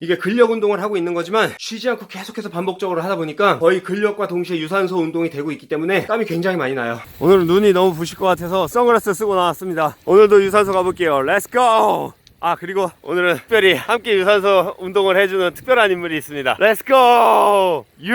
이게 근력 운동을 하고 있는 거지만 쉬지 않고 계속해서 반복적으로 하다 보니까 거의 근력과 동시에 유산소 운동이 되고 있기 때문에 땀이 굉장히 많이 나요. 오늘은 눈이 너무 부실 것 같아서 선글라스 쓰고 나왔습니다. 오늘도 유산소 가볼게요. 렛츠고! 아 그리고 오늘은 특별히 함께 유산소 운동을 해주는 특별한 인물이 있습니다. 렛츠고! 유!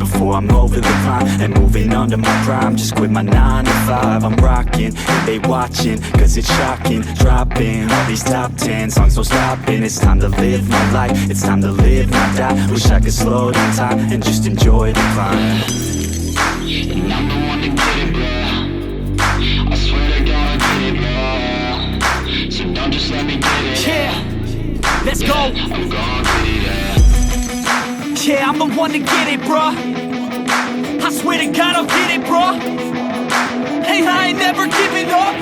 before I'm over the climb and moving under my prime. Just quit my nine to five. I'm rocking, they watching, cause it's shocking. Dropping all these top ten songs, no stopping. It's time to live my life, it's time to live, not die. Wish I could slow down time and just enjoy the climb. And I'm the one to get it, bro. One to get it, bruh. I swear to God, I'll get it, bruh. Hey, I ain't never giving up.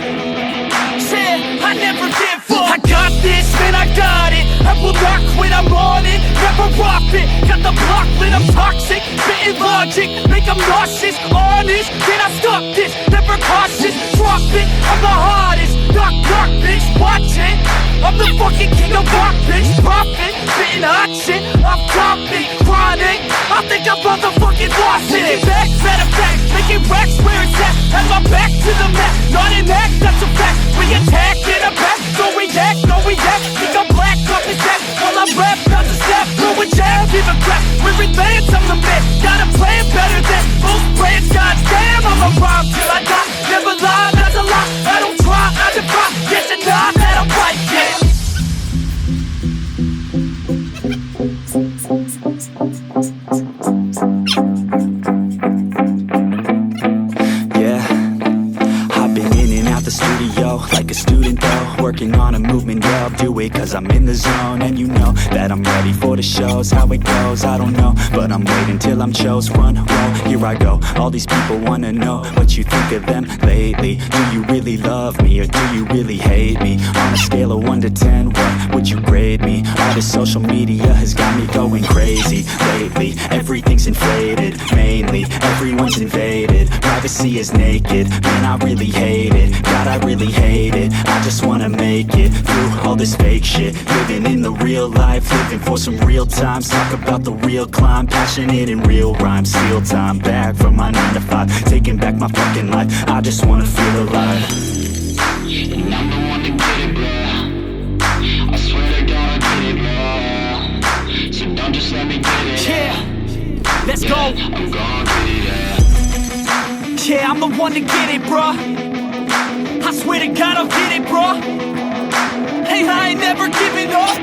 Yeah, I never give up. I got this, man, I got it. I will not quit, I'm on it. Never rock it. Got the block lit, I'm toxic. Spitting logic, make them nauseous. Honest, can I stop this? Never cautious, drop it. I'm the hardest. Knock, knock, bitch, watch it. I'm the fucking king of rock, bitch. Profit, spitting hot shit. I'm topic, my back to the mat, not an act, that's a fact. We attack in a back, don't react, no react. Think I'm black, up his ass. While I rap, bounce a throw a jab, a crap. We're advanced, I'm the man. Got a plan better than most brands. Goddamn, I'm a rhyme on a movement. I'll do it cause I'm in the zone, and you know that I'm ready for the shows. How it goes, I don't know, but I'm waiting till I'm chose. Front row, here I go. All these people wanna know what you think of them lately. Do you really love me or do you really hate me? On a scale of one to ten, what would you grade me? All this social media has got me going crazy lately. Everything's inflated, mainly everyone's invaded. Privacy is naked, man, I really hate it. I really hate it. I just wanna make it through all this fake shit. Living in the real life, living for some real times. Talk about the real climb, passionate in real rhymes. Steal time back from my 9 to 5, taking back my fucking life. I just wanna feel alive. And I'm the one to get it, bro. I swear to God, I get it, bro. So don't just let me get it. Yeah, let's go. I'm gonna get it, yeah. Yeah, I'm the one to get it, bruh. I swear to God, I'll get it, bro. Hey, I ain't never giving up.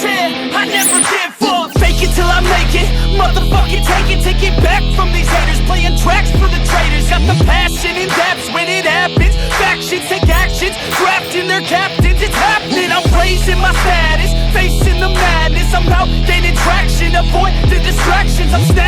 Yeah, I never give up. Fake it till I make it. Motherfucking take it, take it back from these haters. Playing tracks for the traitors. Got the passion in depths when it happens. Factions take actions, drafting their captains. It's happening. I'm raising my status, facing the madness. I'm out gaining traction, avoid the distractions. I'm snapping,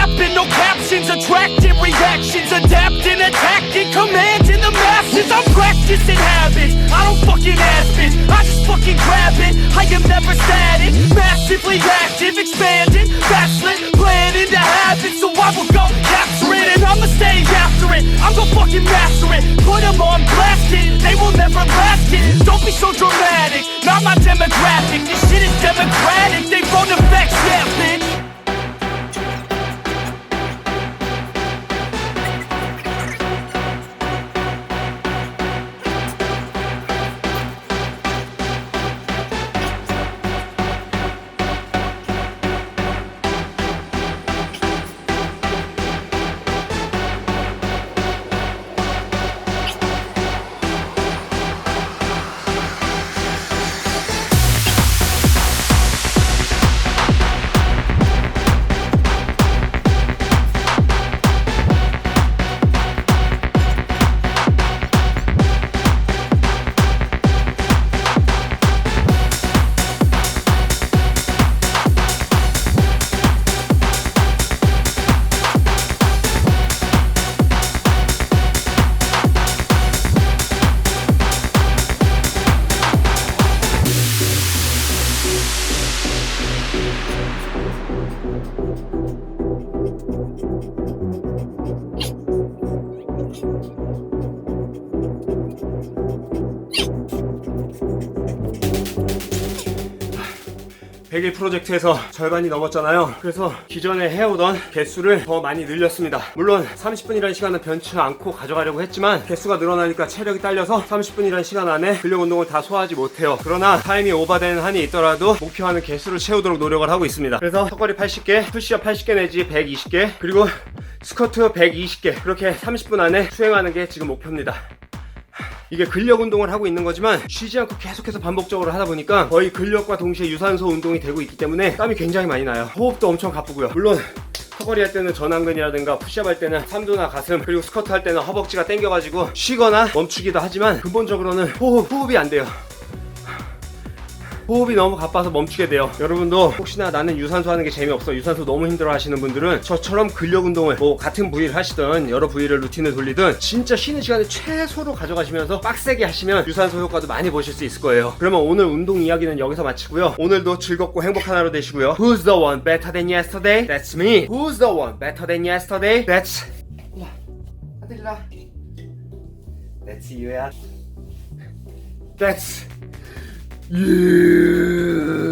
Fucking grab it. I am never static, massively active, expanding, backslid, playing into habits. So I will go capture it and I'ma stay after it. I'm gonna fucking master it. Put them on blast it. They will never last it. Don't be so dramatic. Not my demographic. This shit is democratic. They run effects, yeah, bitch. 100일 프로젝트에서 절반이 넘었잖아요. 그래서 기존에 해오던 개수를 더 많이 늘렸습니다. 물론 30분이라는 시간은 변치 않고 가져가려고 했지만 개수가 늘어나니까 체력이 딸려서 30분이라는 시간 안에 근력 운동을 다 소화하지 못해요. 그러나 타임이 오버되는 한이 있더라도 목표하는 개수를 채우도록 노력을 하고 있습니다. 그래서 턱걸이 80개, 푸시업 80개 내지 120개, 그리고 스쿼트 120개 그렇게 30분 안에 수행하는 게 지금 목표입니다. 이게 근력 운동을 하고 있는 거지만 쉬지 않고 계속해서 반복적으로 하다 보니까 거의 근력과 동시에 유산소 운동이 되고 있기 때문에 땀이 굉장히 많이 나요. 호흡도 엄청 가쁘고요. 물론 턱걸이 할 때는 전완근이라든가 푸시업 할 때는 삼두나 가슴 그리고 스쿼트 할 때는 허벅지가 당겨가지고 쉬거나 멈추기도 하지만 근본적으로는 호흡, 호흡이 안 돼요. 호흡이 너무 가빠서 멈추게 돼요. 여러분도 혹시나 나는 유산소 하는 게 재미없어. 유산소 너무 힘들어 하시는 분들은 저처럼 근력 운동을 뭐 같은 부위를 하시든 여러 부위를 루틴을 돌리든 진짜 쉬는 시간을 최소로 가져가시면서 빡세게 하시면 유산소 효과도 많이 보실 수 있을 거예요. 그러면 오늘 운동 이야기는 여기서 마치고요. 오늘도 즐겁고 행복한 하루 되시고요. Who's the one better than yesterday? That's me. Who's the one better than yesterday? That's 아들라. That's you야. That's you.